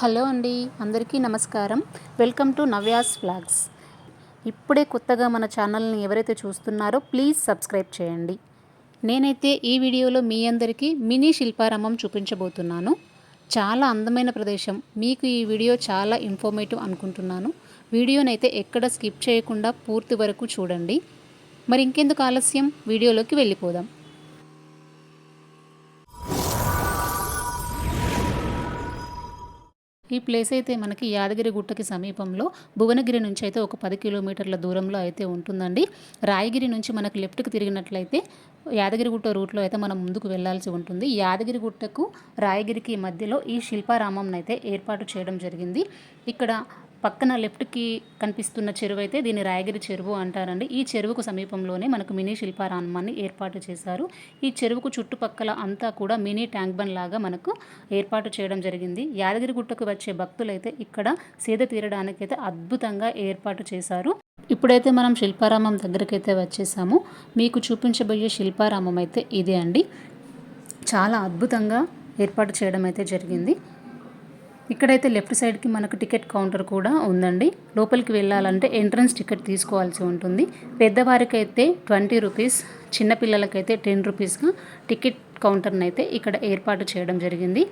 Hello అండి అందరికీ నమస్కారం. వెల్కమ్ టు నవ్యాస్ ఫ్లాగ్స్ ఇప్పుడే కొత్తగా మన ఛానల్ని ఎవరైతే చూస్తున్నారో ప్లీజ్ సబ్స్క్రైబ్ చేయండి. నేనైతే ఈ వీడియోలో మీ అందరికీ మినీ శిల్పారామం చూపించబోతున్నాను. చాలా అందమైన ప్రదేశం. మీకు ఈ వీడియో చాలా ఇన్ఫర్మేటివ్ అనుకుంటున్నాను. వీడియోనైతే ఎక్కడ స్కిప్ చేయకుండా పూర్తి వరకు చూడండి. మరి ఇంకెందుకు ఆలస్యం? వీడియోలోకి వెళ్ళిపోదాం. ఈ ప్లేస్ అయితే మనకి యాదగిరి గుట్టకి సమీపంలో భువనగిరి నుంచి అయితే ఒక పది కిలోమీటర్ల దూరంలో అయితే ఉంటుందండి. రాయగిరి నుంచి మనకు లెఫ్ట్కి తిరిగినట్లయితే యాదగిరిగుట్ట రూట్లో అయితే మనం ముందుకు వెళ్ళాల్సి ఉంటుంది. యాదగిరిగుట్టకు రాయగిరికి మధ్యలో ఈ శిల్పారామం అయితే ఏర్పాటు చేయడం జరిగింది. ఇక్కడ పక్కన లెఫ్ట్కి కనిపిస్తున్న చెరువు అయితే దీన్ని రాయగిరి చెరువు అంటారండి. ఈ చెరువుకు సమీపంలోనే మనకు మినీ శిల్పారామాన్ని ఏర్పాటు చేశారు. ఈ చెరువుకు చుట్టుపక్కల అంతా కూడా మినీ ట్యాంక్ బండ్ లాగా మనకు ఏర్పాటు చేయడం జరిగింది. యాదగిరిగుట్టకు వచ్చే భక్తులైతే ఇక్కడ సేద తీరడానికైతే అద్భుతంగా ఏర్పాటు చేశారు. ఇప్పుడైతే మనం శిల్పారామం దగ్గరకైతే వచ్చేసాము. మీకు చూపించబోయే శిల్పారామం అయితే ఇదే అండి. చాలా అద్భుతంగా ఏర్పాటు చేయడం అయితే జరిగింది. ఇక్కడైతే లెఫ్ట్ సైడ్కి మనకు టికెట్ కౌంటర్ కూడా ఉందండి. లోపలికి వెళ్ళాలంటే ఎంట్రన్స్ టికెట్ తీసుకోవాల్సి ఉంటుంది. పెద్దవారికి అయితే ట్వంటీ రూపీస్ చిన్నపిల్లలకైతే టెన్ రూపీస్గా టికెట్ కౌంటర్ని అయితే ఇక్కడ ఏర్పాటు చేయడం జరిగింది.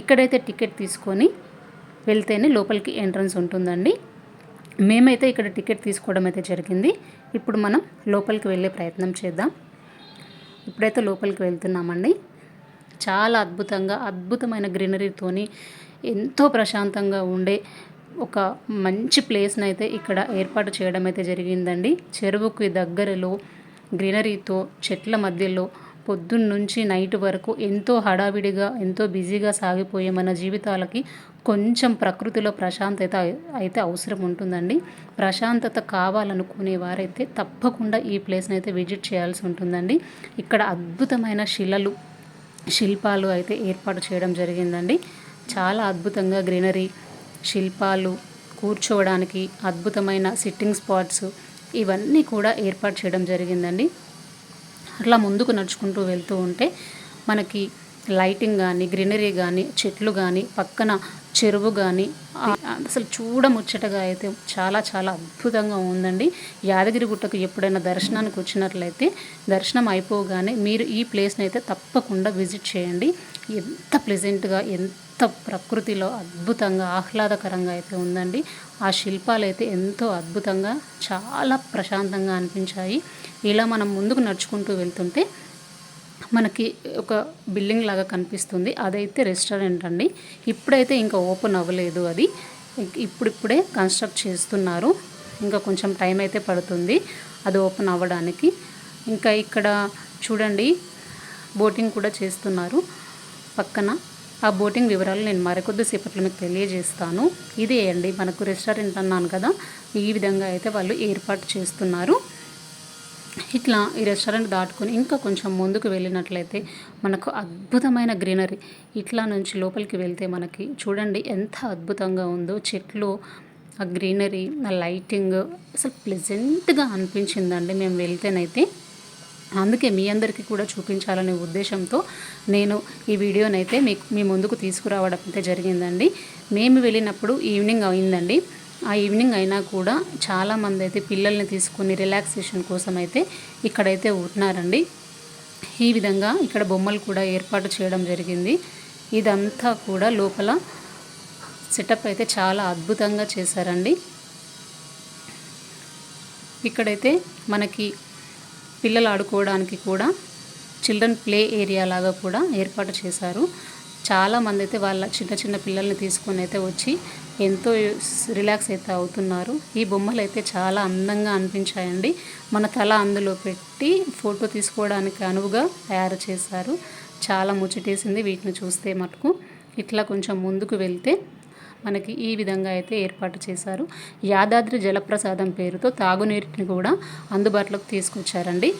ఇక్కడైతే టికెట్ తీసుకొని వెళ్తేనే లోపలికి ఎంట్రన్స్ ఉంటుందండి. మేమైతే ఇక్కడ టికెట్ తీసుకోవడం అయితే జరిగింది. ఇప్పుడు మనం లోపలికి వెళ్ళే ప్రయత్నం చేద్దాం. ఇప్పుడైతే లోపలికి వెళ్తున్నామండి. చాలా అద్భుతంగా అద్భుతమైన గ్రీనరీతోని ఎంతో ప్రశాంతంగా ఉండే ఒక మంచి ప్లేస్ని అయితే ఇక్కడ ఏర్పాటు చేయడం అయితే జరిగిందండి. చెరువుకి దగ్గరలో గ్రీనరీతో చెట్ల మధ్యలో పొద్దున్నుంచి నైట్ వరకు ఎంతో హడావిడిగా ఎంతో బిజీగా సాగిపోయే మన జీవితాలకి కొంచెం ప్రకృతిలో ప్రశాంతత అయితే అవసరం ఉంటుందండి. ప్రశాంతత కావాలనుకునే వారైతే తప్పకుండా ఈ ప్లేస్ని అయితే విజిట్ చేయాల్సి ఉంటుందండి. ఇక్కడ అద్భుతమైన శిలలు శిల్పాలు అయితే ఏర్పాటు చేయడం జరిగిందండి. చాలా అద్భుతంగా గ్రీనరీ శిల్పాలు కూర్చోవడానికి అద్భుతమైన సిట్టింగ్ స్పాట్స్ ఇవన్నీ కూడా ఏర్పాటు చేయడం జరిగిందండి. అట్లా ముందుకు నడుచుకుంటూ వెళ్తూ ఉంటే మనకి లైటింగ్ కానీ గ్రీనరీ కానీ చెట్లు కానీ పక్కన చెరువు కానీ అసలు చూడముచ్చటగా అయితే చాలా చాలా అద్భుతంగా ఉందండి. యాదగిరి గుట్టకు ఎప్పుడైనా దర్శనానికి వచ్చినట్లయితే దర్శనం అయిపోగానే మీరు ఈ ప్లేస్ని అయితే తప్పకుండా విజిట్ చేయండి. ఎంత ప్లెజెంట్గా ఎంత ప్రకృతిలో అద్భుతంగా ఆహ్లాదకరంగా అయితే ఉందండి. ఆ శిల్పాలు అయితే ఎంతో అద్భుతంగా చాలా ప్రశాంతంగా అనిపించాయి. ఇలా మనం ముందుకు నడుచుకుంటూ వెళ్తుంటే మనకి ఒక బిల్డింగ్ లాగా కనిపిస్తుంది. అదైతే రెస్టారెంట్ అండి. ఇప్పుడైతే ఇంకా ఓపెన్ అవ్వలేదు అది. ఇప్పుడిప్పుడే కన్స్ట్రక్ట్ చేస్తున్నారు. ఇంకా కొంచెం టైం అయితే పడుతుంది అది ఓపెన్ అవ్వడానికి. ఇంకా ఇక్కడ చూడండి బోటింగ్ కూడా చేస్తున్నారు. పక్కన ఆ బోటింగ్ వివరాలు నేను మరికొద్దిసేపట్లో మీకు తెలియజేస్తాను. ఇదే అండి మనకు రెస్టారెంట్ అన్నాను కదా ఈ విధంగా అయితే వాళ్ళు ఏర్పాటు చేస్తున్నారు. ఇట్లా ఈ రెస్టారెంట్ దాటుకొని ఇంకా కొంచెం ముందుకు వెళ్ళినట్లయితే మనకు అద్భుతమైన గ్రీనరీ. ఇట్లా నుంచి లోపలికి వెళ్తే మనకి చూడండి ఎంత అద్భుతంగా ఉందో. చెట్లు ఆ గ్రీనరీ ఆ లైటింగ్ అసలు ప్లెజెంట్గా అనిపించిందండి. మేము వెళ్తేనైతే అందుకే మీ అందరికీ కూడా చూపించాలనే ఉద్దేశంతో నేను ఈ వీడియోనైతే మీకు మీ ముందుకు తీసుకురావడం అయితే జరిగిందండి. మేము వెళ్ళినప్పుడు ఈవినింగ్ అయిందండి. ఆ ఈవినింగ్ అయినా కూడా చాలామంది అయితే పిల్లల్ని తీసుకుని రిలాక్సేషన్ కోసం అయితే ఇక్కడైతే ఉంటున్నారండి. ఈ విధంగా ఇక్కడ బొమ్మలు కూడా ఏర్పాటు చేయడం జరిగింది. ఇదంతా కూడా లోపల సెటప్ అయితే చాలా అద్భుతంగా చేశారండి. ఇక్కడైతే మనకి పిల్లలు ఆడుకోవడానికి కూడా చిల్డ్రన్ ప్లే ఏరియా లాగా కూడా ఏర్పాటు చేశారు. చాలామంది అయితే వాళ్ళ చిన్న చిన్న పిల్లల్ని తీసుకొని అయితే వచ్చి ఎంతో రిలాక్స్ అయితే అవుతున్నారు. ఈ బొమ్మలు అయితే చాలా అందంగా అనిపించాయండి. మన తల అందులో పెట్టి ఫోటో తీసుకోవడానికి అనువుగా తయారు చేశారు. చాలా ముచ్చటేసింది. వీటిని చూస్తే మటుకు ఇట్లా కొంచెం ముందుకు వెళ్తే మనకి ఈ విధంగా అయితే ఏర్పాటు చేశారు. యాదాద్రి జలప్రసాదం పేరుతో తాగునీటిని కూడా అందుబాటులోకి తీసుకొచ్చారండి.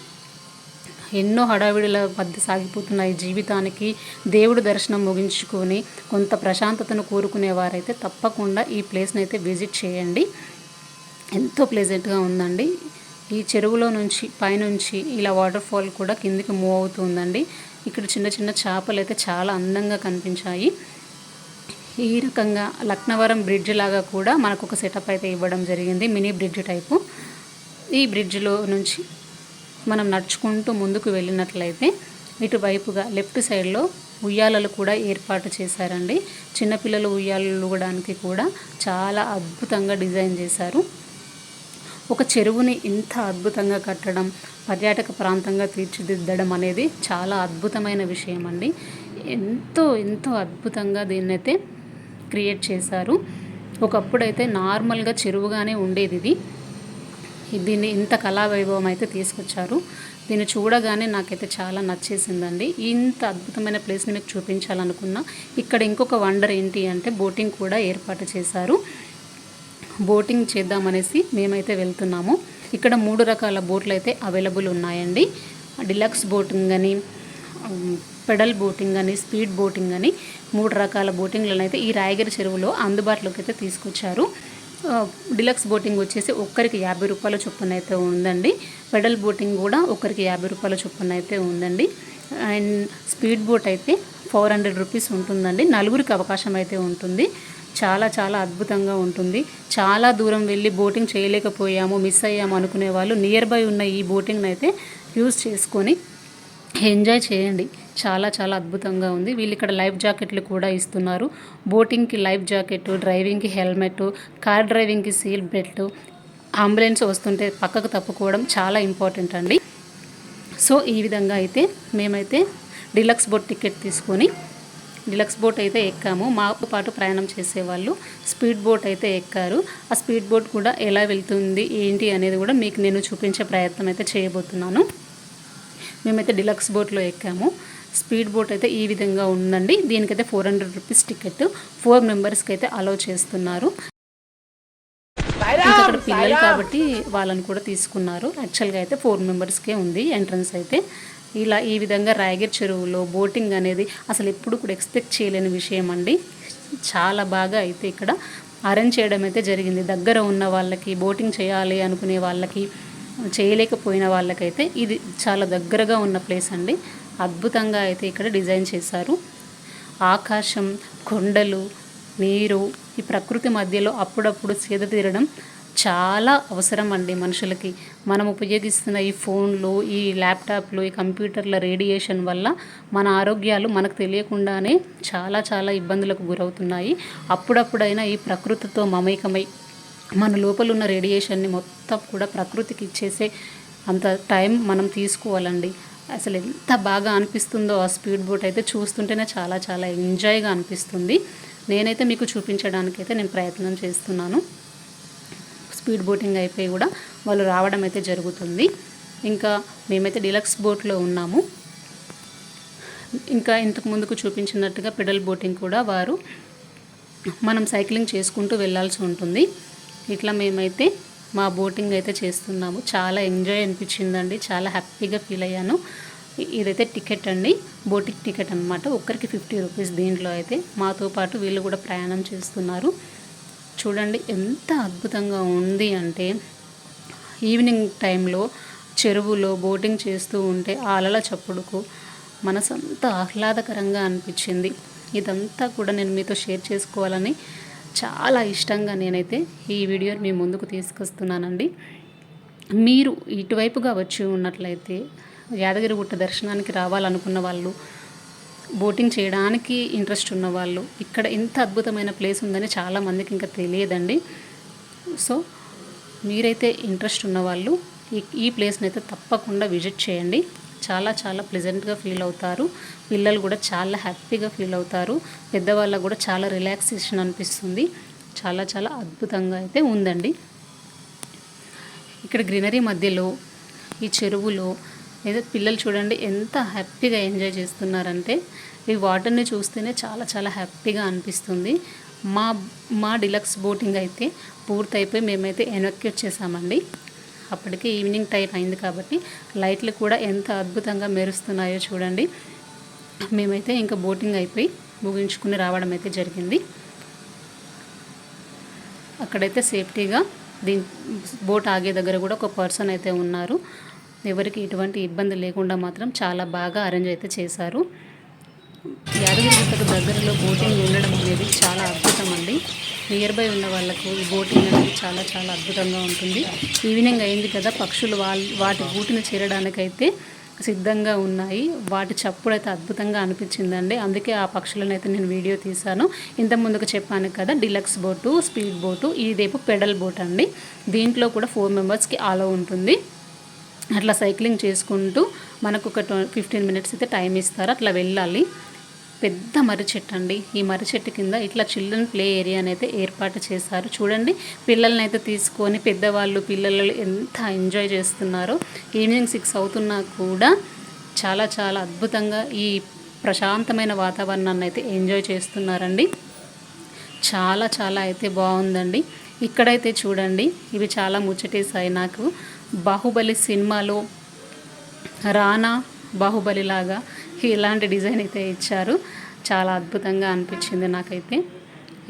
ఎన్నో హడావిడిల మధ్య సాగిపోతున్న ఈ జీవితానికి దేవుడు దర్శనం ముగించుకొని కొంత ప్రశాంతతను కోరుకునేవారైతే తప్పకుండా ఈ ప్లేస్ని అయితే విజిట్ చేయండి. ఎంతో ప్లెజెంట్గా ఉందండి. ఈ చెరువులో నుంచి పైనుంచి ఇలా వాటర్ ఫాల్ కూడా కిందికి మూవ్ అవుతుందండి ఇక్కడ చిన్న చిన్న చేపలు అయితే చాలా అందంగా కనిపించాయి. ఈ రకంగా లక్నవరం బ్రిడ్జ్ లాగా కూడా మనకు ఒక సెటప్ అయితే ఇవ్వడం జరిగింది మినీ బ్రిడ్జ్ టైపు. ఈ బ్రిడ్జ్లో నుంచి మనం నడుచుకుంటూ ముందుకు వెళ్ళినట్లయితే ఇటువైపుగా లెఫ్ట్ సైడ్లో ఉయ్యాలలు కూడా ఏర్పాటు చేశారండి. చిన్నపిల్లలు ఉయ్యాలలు ఊగడానికి కూడా చాలా అద్భుతంగా డిజైన్ చేశారు. ఒక చెరువుని ఇంత అద్భుతంగా కట్టడం పర్యాటక ప్రాంతంగా తీర్చిదిద్దడం అనేది చాలా అద్భుతమైన విషయం అండి ఎంతో ఎంతో అద్భుతంగా దీన్నైతే క్రియేట్ చేశారు. ఒకప్పుడైతే నార్మల్గా చెరువుగానే ఉండేది ఇది. దీన్ని ఇంత కళావైభవం అయితే తీసుకొచ్చారు. దీన్ని చూడగానే నాకైతే చాలా నచ్చేసిందండి. ఇంత అద్భుతమైన ప్లేస్ని మీకు చూపించాలనుకున్నా ఇక్కడ ఇంకొక వండర్ ఏంటి అంటే బోటింగ్ కూడా ఏర్పాటు చేశారు. బోటింగ్ చేద్దామనేసి మేమైతే వెళ్తున్నాము. ఇక్కడ మూడు రకాల బోట్లు అయితే అవైలబుల్ ఉన్నాయండి. డిలక్స్ బోటింగ్ అని పెడల్ బోటింగ్ అని స్పీడ్ బోటింగ్ అని మూడు రకాల బోటింగ్లను అయితే ఈ రాయగిరి చెరువులో అందుబాటులోకి అయితే తీసుకొచ్చారు. డిలక్స్ బోటింగ్ వచ్చేసి ఒక్కరికి యాభై రూపాయల చొప్పున అయితే ఉందండి. పెడల్ బోటింగ్ కూడా ఒక్కరికి యాభై రూపాయల చొప్పున అయితే ఉందండి. అండ్ స్పీడ్ బోట్ అయితే ఫోర్ హండ్రెడ్ రూపీస్ ఉంటుందండి. నలుగురికి అవకాశం అయితే ఉంటుంది. చాలా చాలా అద్భుతంగా ఉంటుంది. చాలా దూరం వెళ్ళి బోటింగ్ చేయలేకపోయాము మిస్ అయ్యాము అనుకునే వాళ్ళు నియర్ బై ఉన్న ఈ బోటింగ్ని అయితే యూస్ చేసుకొని ఎంజాయ్ చేయండి. చాలా చాలా అద్భుతంగా ఉంది. వీళ్ళు ఇక్కడ లైఫ్ జాకెట్లు కూడా ఇస్తున్నారు. బోటింగ్కి లైఫ్ జాకెట్ డ్రైవింగ్కి హెల్మెట్ కార్ డ్రైవింగ్కి సీల్ బెల్ట్ అంబులెన్స్ వస్తుంటే పక్కకు తప్పుకోవడం చాలా ఇంపార్టెంట్ అండి. సో ఈ విధంగా అయితే మేమైతే డిలక్స్ బోట్ టికెట్ తీసుకొని డిలక్స్ బోట్ అయితే ఎక్కాము. మాతో పాటు ప్రయాణం చేసేవాళ్ళు స్పీడ్ బోట్ అయితే ఎక్కారు. ఆ స్పీడ్ బోట్ కూడా ఎలా వెళ్తుంది ఏంటి అనేది కూడా మీకు నేను చూపించే ప్రయత్నం అయితే చేయబోతున్నాను. మేమైతే డిలక్స్ బోట్లో ఎక్కాము. స్పీడ్ బోట్ అయితే ఈ విధంగా ఉందండి. దీనికైతే four hundred rupees ticket four మెంబర్స్కి అయితే అలౌ చేస్తున్నారు. అక్కడ పిల్లలు కాబట్టి వాళ్ళని కూడా తీసుకున్నారు. యాక్చువల్గా అయితే ఫోర్ మెంబర్స్కే ఉంది ఎంట్రన్స్ అయితే. ఇలా ఈ విధంగా రాయగిరి చెరువులో బోటింగ్ అనేది అసలు ఎప్పుడు కూడా ఎక్స్పెక్ట్ చేయలేని విషయం అండి. చాలా బాగా అయితే ఇక్కడ అరేంజ్ చేయడం అయితే జరిగింది. దగ్గర ఉన్న వాళ్ళకి బోటింగ్ చేయాలి అనుకునే వాళ్ళకి చేయలేకపోయిన వాళ్ళకైతే ఇది చాలా దగ్గరగా ఉన్న ప్లేస్ అండి. అద్భుతంగా అయితే ఇక్కడ డిజైన్ చేశారు. ఆకాశం కొండలు నీరు ఈ ప్రకృతి మధ్యలో అప్పుడప్పుడు సేద తీరడం చాలా అవసరం అండి మనుషులకి. మనం ఉపయోగిస్తున్న ఈ ఫోన్లు ఈ ల్యాప్టాప్లు ఈ కంప్యూటర్ల రేడియేషన్ వల్ల మన ఆరోగ్యాలు మనకు తెలియకుండానే చాలా చాలా ఇబ్బందులకు గురవుతున్నాయి. అప్పుడప్పుడైనా ఈ ప్రకృతితో మమేకమై మన లోపల ఉన్న రేడియేషన్ని మొత్తం కూడా ప్రకృతికి ఇచ్చేసే అంత టైం మనం తీసుకోవాలండి. అసలు ఎంత బాగా అనిపిస్తుందో ఆ స్పీడ్ బోట్ అయితే చూస్తుంటేనే చాలా చాలా ఎంజాయ్గా అనిపిస్తుంది. నేనైతే మీకు చూపించడానికైతే నేను ప్రయత్నం చేస్తున్నాను. స్పీడ్ బోటింగ్ అయిపోయి కూడా వాళ్ళు రావడం అయితే జరుగుతుంది. ఇంకా మేమైతే డిలక్స్ బోట్లో ఉన్నాము. ఇంకా ఇంతకు ముందుకు చూపించినట్టుగా పెడల్ బోటింగ్ కూడా వారు మనం సైక్లింగ్ చేసుకుంటూ వెళ్ళాల్సి ఉంటుంది. ఇట్లా మేమైతే మా బోటింగ్ అయితే చేస్తున్నాము. చాలా ఎంజాయ్ అనిపించిందండి. చాలా హ్యాపీగా ఫీల్ అయ్యాను. ఇదైతే టికెట్ అండి. బోటింగ్ టికెట్ అనమాట ఒక్కరికి ఫిఫ్టీ రూపీస్ దీంట్లో అయితే. మాతో పాటు వీళ్ళు కూడా ప్రయాణం చేస్తున్నారు. చూడండి ఎంత అద్భుతంగా ఉంది అంటే ఈవినింగ్ టైంలో చెరువులో బోటింగ్ చేస్తూ ఉంటే ఆ అలల చప్పుడుకు మనసంతా ఆహ్లాదకరంగా అనిపించింది. ఇదంతా కూడా నేను మీతో షేర్ చేసుకోవాలని చాలా ఇష్టంగా నేనైతే ఈ వీడియోని మీ ముందుకు తీసుకొస్తున్నానండి. మీరు ఇటువైపుగా వచ్చి ఉన్నట్లయితే యాదగిరిగుట్ట దర్శనానికి రావాలనుకున్న వాళ్ళు బోటింగ్ చేయడానికి ఇంట్రెస్ట్ ఉన్నవాళ్ళు ఇక్కడ ఎంత అద్భుతమైన ప్లేస్ ఉందని చాలామందికి ఇంకా తెలియదండి. సో మీరైతే ఇంట్రెస్ట్ ఉన్నవాళ్ళు ఈ ఈ ప్లేస్ని అయితే తప్పకుండా విజిట్ చేయండి. చాలా చాలా ప్లెజెంట్గా ఫీల్ అవుతారు. పిల్లలు కూడా చాలా హ్యాపీగా ఫీల్ అవుతారు. పెద్దవాళ్ళకు కూడా చాలా రిలాక్సేషన్ అనిపిస్తుంది. చాలా చాలా అద్భుతంగా అయితే ఉందండి. ఇక్కడ గ్రీనరీ మధ్యలో ఈ చెరువులో ఏదో పిల్లలు చూడండి ఎంత హ్యాపీగా ఎంజాయ్ చేస్తున్నారంటే ఈ వాటర్ని చూస్తేనే చాలా చాలా హ్యాపీగా అనిపిస్తుంది. మా మా డిలక్స్ బోటింగ్ అయితే పూర్తయిపోయి మేమైతే వెనక్కి వచ్చేసామండి అప్పటికి ఈవినింగ్ టైం అయింది కాబట్టి లైట్లు కూడా ఎంత అద్భుతంగా మెరుస్తున్నాయో చూడండి. మేమైతే ఇంకా బోటింగ్ అయిపోయి ముగించుకుని రావడం అయితే జరిగింది. అక్కడైతే సేఫ్టీగా దీని బోట్ ఆగే దగ్గర కూడా ఒక పర్సన్ అయితే ఉన్నారు. ఎవరికి ఎటువంటి ఇబ్బంది లేకుండా మాత్రం చాలా బాగా అరేంజ్ అయితే చేశారు. యాదగిరిగుట్టకు దగ్గరలో బోటింగ్ ఉండడం అనేది చాలా అద్భుతం అండి నియర్ బై ఉన్న వాళ్ళకు ఈ బోటింగ్ అనేది చాలా చాలా అద్భుతంగా ఉంటుంది. ఈవినింగ్ అయింది కదా పక్షులు వాళ్ళ వాటి గూటిని చేరడానికైతే సిద్ధంగా ఉన్నాయి. వాటి చప్పుడు అయితే అద్భుతంగా అనిపించిందండి. అందుకే ఆ పక్షులను అయితే నేను వీడియో తీశాను. ఇంత ముందుకు చెప్పాను కదా డిలక్స్ బోటు స్పీడ్ బోటు ఇదేపు పెడల్ బోట్ అండి దీంట్లో కూడా ఫోర్ మెంబర్స్కి ఆలో ఉంటుంది. అట్లా సైక్లింగ్ చేసుకుంటూ మనకు ఒక ఫిఫ్టీన్ మినిట్స్ అయితే టైం ఇస్తారు. అట్లా వెళ్ళాలి. పెద్ద మర్రి చెట్టు అండి ఈ మర్రి చెట్టు కింద ఇట్లా చిల్డ్రన్ ప్లే ఏరియాని అయితే ఏర్పాటు చేశారు. చూడండి పిల్లల్ని అయితే తీసుకొని పెద్దవాళ్ళు పిల్లలు ఎంత ఎంజాయ్ చేస్తున్నారో. ఈవినింగ్ సిక్స్ అవుతున్నా కూడా చాలా చాలా అద్భుతంగా ఈ ప్రశాంతమైన వాతావరణాన్ని అయితే ఎంజాయ్ చేస్తున్నారండి. చాలా చాలా అయితే బాగుందండి. ఇక్కడైతే చూడండి ఇవి చాలా ముచ్చటేసాయి నాకు. బాహుబలి సినిమాలో రానా బాహుబలి లాగా ఇలాంటి డిజైన్ అయితే ఇచ్చారు. చాలా అద్భుతంగా అనిపించింది నాకైతే.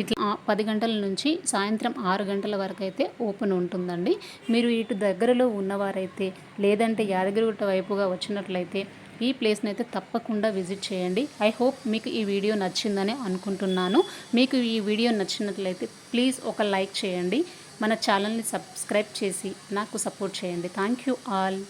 ఇట్లా పది గంటల నుంచి సాయంత్రం ఆరు గంటల వరకు అయితే ఓపెన్ ఉంటుందండి. మీరు ఇటు దగ్గరలో ఉన్నవారైతే లేదంటే యాదగిరిగుట్ట వైపుగా వచ్చినట్లయితే ఈ ప్లేస్ని అయితే తప్పకుండా విజిట్ చేయండి. ఐ హోప్ మీకు ఈ వీడియో నచ్చిందని అనుకుంటున్నాను. మీకు ఈ వీడియో నచ్చినట్లయితే ప్లీజ్ ఒక లైక్ చేయండి. మన ఛానల్ని సబ్స్క్రైబ్ చేసి నాకు సపోర్ట్ చేయండి. Thank you all.